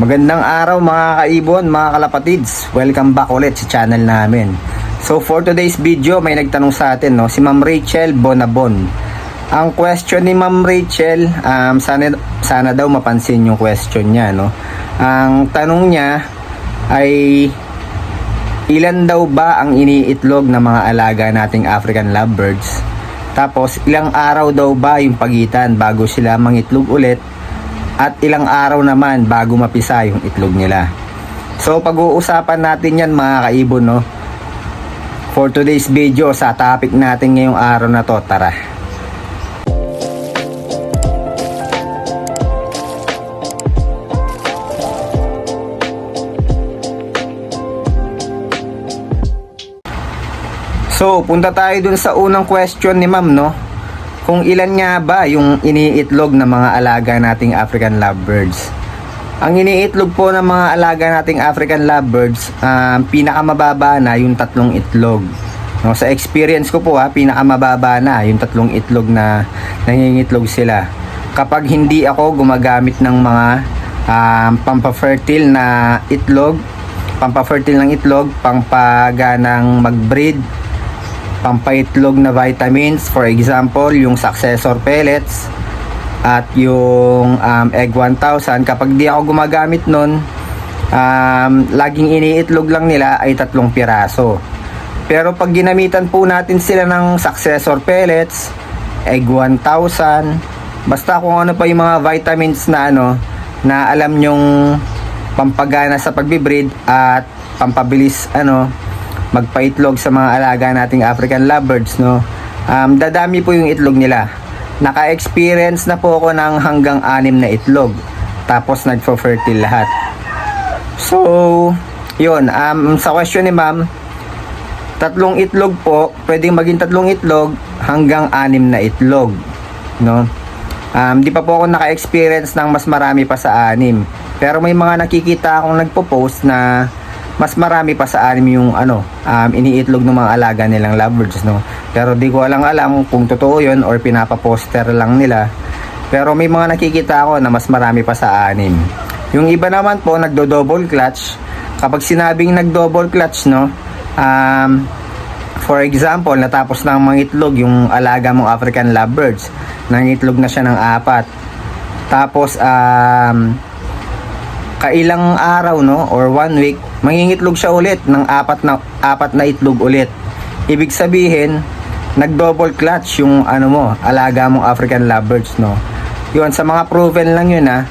Magandang araw mga kaibon, mga kalapatids. Welcome back ulit sa channel namin. So for today's video, may nagtanong sa atin, no, si Ma'am Rachel Bonabon. Ang question ni Ma'am Rachel, um, sana, sana daw mapansin yung question niya. No? Ang tanong niya ay ilan daw ba ang iniitlog ng mga alaga nating African lovebirds? Tapos ilang araw daw ba yung pagitan bago sila mangitlog ulit at ilang araw naman bago mapisa yung itlog nila. So pag-uusapan natin yan mga kaibon no. For today's video sa topic natin ngayong araw na to, tara. So, punta tayo dun sa unang question ni ma'am, no? Kung ilan nga ba yung iniitlog ng mga alaga nating African lovebirds? Ang iniitlog po ng mga alaga nating African lovebirds, um, pinakamababa na yung tatlong itlog. No, sa experience ko po ha, pinakamababa na yung tatlong itlog na nangingitlog sila. Kapag hindi ako gumagamit ng mga um, pampafertile na itlog, pampafertile ng itlog, pampaganang mag-breed, pampaitlog na vitamins for example yung successor pellets at yung um, egg 1000 kapag di ako gumagamit nun um, laging iniitlog lang nila ay tatlong piraso. Pero pag ginamitan po natin sila ng successor pellets egg 1000 basta kung ano pa yung mga vitamins na ano na alam nyong pampagana sa pagbibreed at pampabilis ano magpaitlog sa mga alaga nating African lovebirds no? Um, dadami po yung itlog nila. Naka-experience na po ako ng hanggang anim na itlog. Tapos nagfo-fertile lahat. So yun. Um, sa question ni ma'am tatlong itlog po pwedeng maging tatlong itlog hanggang anim na itlog no? Um, di pa po ako naka-experience ng mas marami pa sa anim. Pero may mga nakikita akong nagpo-post na mas marami pa sa anim yung ano um, iniitlog ng mga alaga nilang lovebirds no? Pero di ko alam alam kung totoo yun or pinapaposter lang nila. Pero may mga nakikita ako na mas marami pa sa anim. Yung iba naman po nagdo double clutch. Kapag sinabing nag double clutch no um, for example natapos ng mga itlog yung alaga mong African lovebirds. Nangitlog na siya ng apat. Tapos um, kailang araw no? Or one week mangingitlog siya ulit ng apat na apat na itlog ulit. Ibig sabihin nag double clutch yung ano mo alaga mong African lovebirds no? Yun sa mga proven lang yun ha?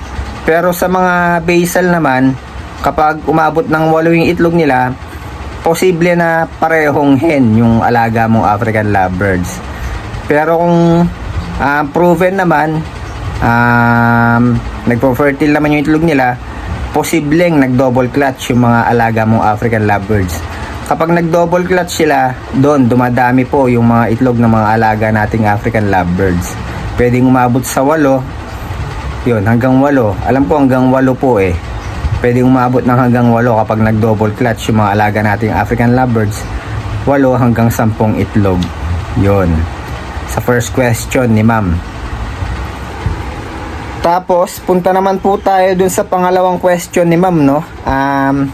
Pero sa mga basal naman kapag umabot ng walo yung itlog nila posible na parehong hen yung alaga mong African lovebirds. Pero kung um, proven naman um, nagpo-fertile naman yung itlog nila posibleng nag-double clutch yung mga alaga mong African lovebirds. Kapag nag-double clutch sila, doon dumadami po yung mga itlog ng mga alaga nating African lovebirds. Pwedeng umabot sa walo, yun, hanggang walo. Alam ko hanggang walo po eh. Pwedeng umabot ng hanggang walo kapag nag-double clutch yung mga alaga nating African lovebirds. Walo hanggang sampung itlog. Yun. Sa first question ni ma'am. Tapos, punta naman po tayo dun sa pangalawang question ni ma'am, no? Um,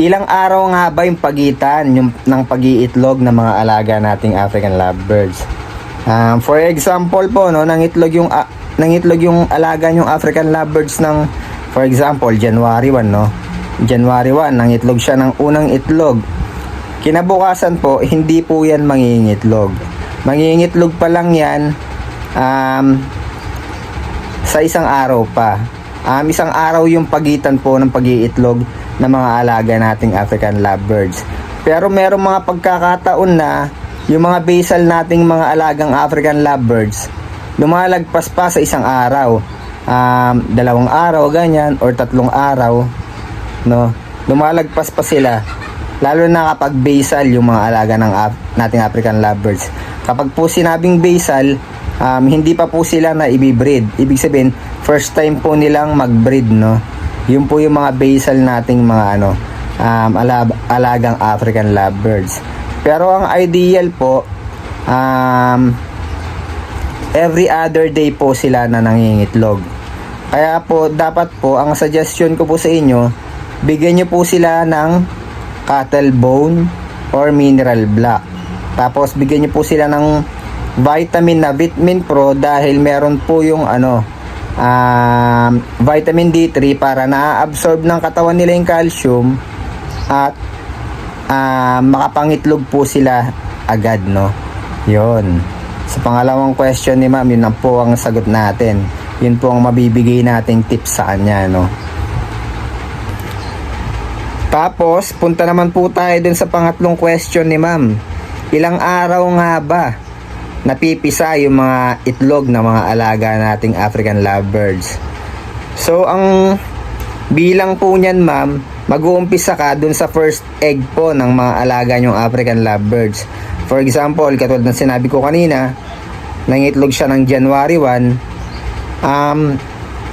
ilang araw nga ba yung pagitan yung, ng pag-iitlog ng mga alaga nating African lovebirds? Um, for example po, no, nangitlog yung, uh, nangitlog yung alaga yung African lovebirds ng, for example, January 1, no? January 1, nangitlog siya ng unang itlog. Kinabukasan po, hindi po yan mangingitlog. Mangingitlog pa lang yan um, sa isang araw pa. Um, isang araw yung pagitan po ng pag-iitlog ng mga alaga nating African lovebirds. Pero merong mga pagkakataon na yung mga basal nating mga alagang African lovebirds lumalagpas pa sa isang araw. Um, dalawang araw ganyan or tatlong araw no lumalagpas pa sila lalo na kapag basal yung mga alaga ng nating African lovebirds kapag po sinabing basal um, hindi pa po sila na ibibreed. Ibig sabihin, first time po nilang magbreed, no? Yun po yung mga basal nating mga ano, um, alab- alagang African lovebirds. Pero ang ideal po, um, every other day po sila na nangingitlog. Kaya po, dapat po, ang suggestion ko po sa inyo, bigyan nyo po sila ng cattle bone or mineral block. Tapos, bigyan nyo po sila ng vitamin na Vitamin Pro dahil meron po yung ano, um, vitamin D3 para na-absorb ng katawan nila yung calcium at ah, makapangitlog po sila agad, no? Yon. Sa pangalawang question ni ma'am, yun na po ang sagot natin. Yun po ang mabibigay nating tips sa kanya, no? Tapos, punta naman po tayo dun sa pangatlong question ni ma'am. Ilang araw nga ba napipisa yung mga itlog ng mga alaga nating African lovebirds? So, ang bilang po niyan ma'am, mag-uumpisa ka dun sa first egg po ng mga alaga nyong African lovebirds. For example, katulad ng sinabi ko kanina, nangitlog siya ng January 1, um,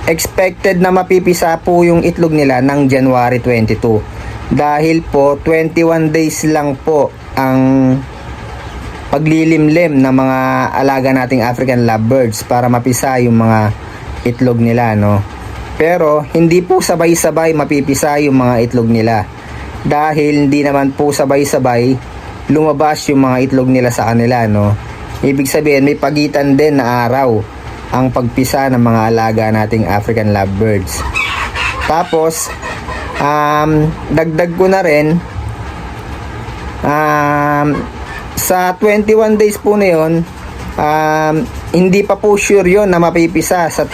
expected na mapipisa po yung itlog nila ng January 22. Dahil po, 21 days lang po ang paglilimlim ng mga alaga nating African lovebirds para mapisa yung mga itlog nila, no? Pero hindi po sabay-sabay mapipisa yung mga itlog nila. Dahil hindi naman po sabay-sabay lumabas yung mga itlog nila sa kanila, no? Ibig sabihin, may pagitan din na araw ang pagpisa ng mga alaga nating African lovebirds. Tapos, um, dagdag ko na rin, um, sa 21 days po na yun, um, hindi pa po sure yun na mapipisa sa,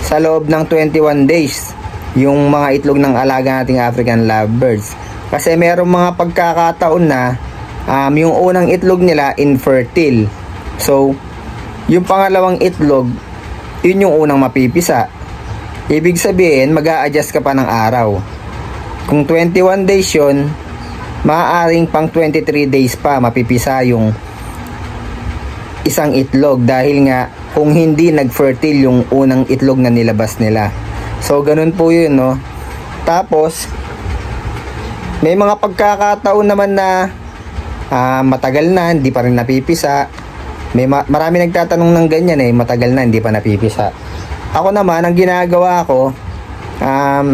sa loob ng 21 days yung mga itlog ng alaga nating African lovebirds. Kasi merong mga pagkakataon na um, yung unang itlog nila infertile. So, yung pangalawang itlog, yun yung unang mapipisa. Ibig sabihin, mag adjust ka pa ng araw. Kung 21 days yun, maaaring pang 23 days pa mapipisa yung isang itlog dahil nga kung hindi nag-fertile yung unang itlog na nilabas nila. So, ganun po yun, no? Tapos, may mga pagkakataon naman na ah, matagal na, hindi pa rin napipisa. May ma- marami nagtatanong ng ganyan eh, matagal na, hindi pa napipisa. Ako naman, ang ginagawa ko, um,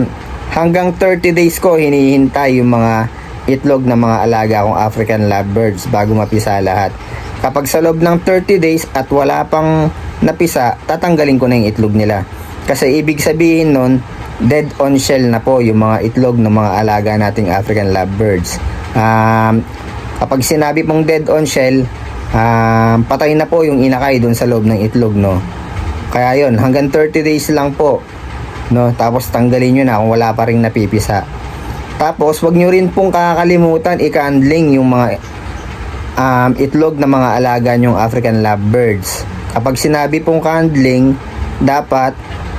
hanggang 30 days ko hinihintay yung mga itlog ng mga alaga kong African lovebirds bago mapisa lahat. Kapag sa loob ng 30 days at wala pang napisa, tatanggalin ko na yung itlog nila. Kasi ibig sabihin nun, dead on shell na po yung mga itlog ng mga alaga nating African lovebirds. Um, kapag sinabi pong dead on shell, um, patay na po yung inakay dun sa loob ng itlog, no? Kaya yon hanggang 30 days lang po, no? Tapos tanggalin nyo na kung wala pa rin napipisa. Tapos, wag nyo rin pong kakalimutan i-candling yung mga um, itlog ng mga alaga nyong African lovebirds. Kapag sinabi pong candling, dapat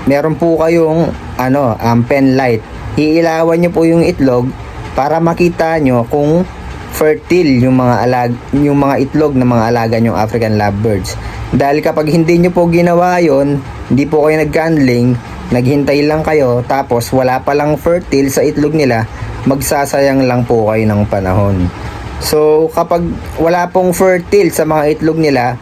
meron po kayong ano, um, pen light. Iilawan nyo po yung itlog para makita nyo kung fertile yung mga alag yung mga itlog ng mga alaga nyong African lovebirds. Dahil kapag hindi nyo po ginawa yon, hindi po kayo nag-candling, naghintay lang kayo, tapos wala pa lang fertile sa itlog nila, magsasayang lang po kayo ng panahon. So, kapag wala pong fertile sa mga itlog nila,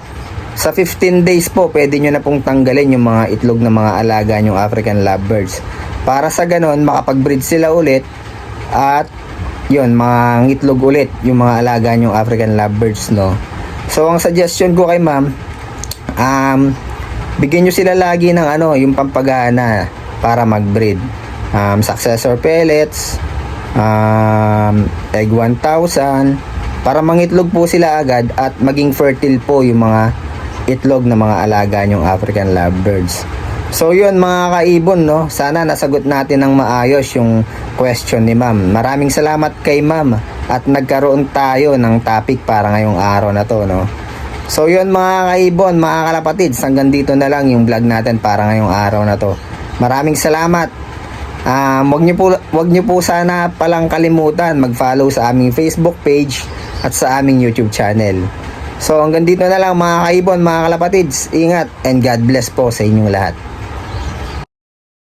sa 15 days po, pwede nyo na pong tanggalin yung mga itlog ng mga alaga nyong African lovebirds. Para sa ganon, makapag-breed sila ulit at yun, mga itlog ulit yung mga alaga nyong African lovebirds, no? So, ang suggestion ko kay ma'am, um, bigyan nyo sila lagi ng ano, yung pampagana para mag-breed. Um, successor pellets, um, egg 1,000 para mangitlog po sila agad at maging fertile po yung mga itlog ng mga alaga nyong African lovebirds. So yun mga kaibon no, sana nasagot natin ng maayos yung question ni ma'am. Maraming salamat kay ma'am at nagkaroon tayo ng topic para ngayong araw na to no. So yun mga kaibon, mga kalapatids, hanggang dito na lang yung vlog natin para ngayong araw na to. Maraming salamat. Um, wag niyo po wag niyo po sana palang kalimutan mag-follow sa aming Facebook page at sa aming YouTube channel. So hanggang dito na lang mga kaibon, mga kalapatids. Ingat and God bless po sa inyong lahat.